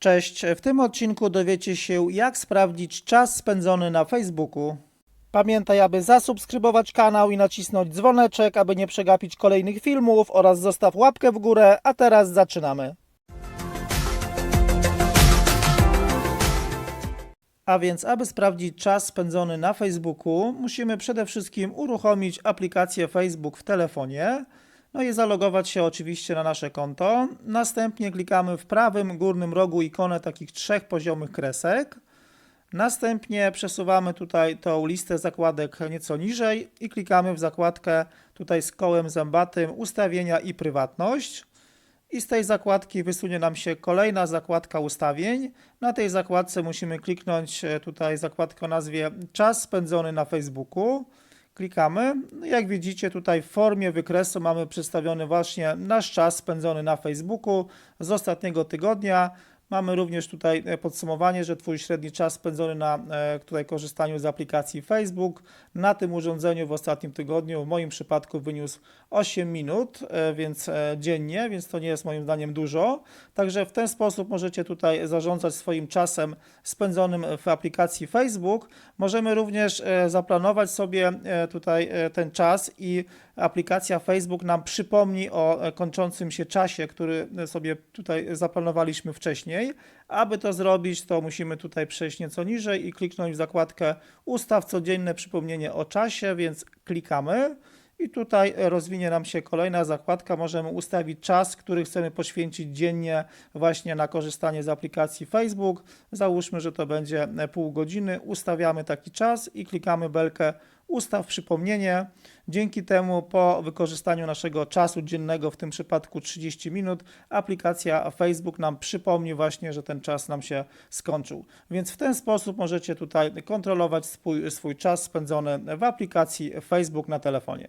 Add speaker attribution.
Speaker 1: Cześć, w tym odcinku dowiecie się, jak sprawdzić czas spędzony na Facebooku. Pamiętaj, aby zasubskrybować kanał i nacisnąć dzwoneczek, aby nie przegapić kolejnych filmów oraz zostaw łapkę w górę, a teraz zaczynamy. A więc, aby sprawdzić czas spędzony na Facebooku, musimy przede wszystkim uruchomić aplikację Facebook w telefonie. No i zalogować się oczywiście na nasze konto. Następnie klikamy w prawym górnym rogu ikonę takich trzech poziomych kresek. Następnie przesuwamy tutaj tą listę zakładek nieco niżej i klikamy w zakładkę tutaj z kołem zębatym ustawienia i prywatność. I z tej zakładki wysunie nam się kolejna zakładka ustawień. Na tej zakładce musimy kliknąć e, tutaj zakładkę o nazwie czas spędzony na Facebooku. Klikamy. No jak widzicie tutaj w formie wykresu mamy przedstawiony właśnie nasz czas spędzony na Facebooku z ostatniego tygodnia. Mamy również tutaj e, podsumowanie, że Twój średni czas spędzony na e, tutaj korzystaniu z aplikacji Facebook na tym urządzeniu w ostatnim tygodniu w moim przypadku wyniósł 8 minut, e, więc dziennie, więc to nie jest moim zdaniem dużo. Także w ten sposób możecie tutaj zarządzać swoim czasem spędzonym w aplikacji Facebook. Możemy również zaplanować sobie tutaj ten czas i aplikacja Facebook nam przypomni o e, kończącym się czasie, który sobie tutaj zaplanowaliśmy wcześniej. Aby to zrobić, to musimy tutaj przejść nieco niżej i kliknąć w zakładkę Ustaw codzienne przypomnienie o czasie, więc klikamy. I tutaj rozwinie nam się kolejna zakładka. Możemy ustawić czas, który chcemy poświęcić dziennie właśnie na korzystanie z aplikacji Facebook. Załóżmy, że to będzie pół godziny. Ustawiamy taki czas i klikamy belkę Ustaw przypomnienie. Dzięki temu po wykorzystaniu naszego czasu dziennego, w tym przypadku 30 minut, aplikacja Facebook nam przypomni właśnie, że ten czas nam się skończył. Więc w ten sposób możecie tutaj kontrolować swój, swój czas spędzony w aplikacji Facebook na telefonie.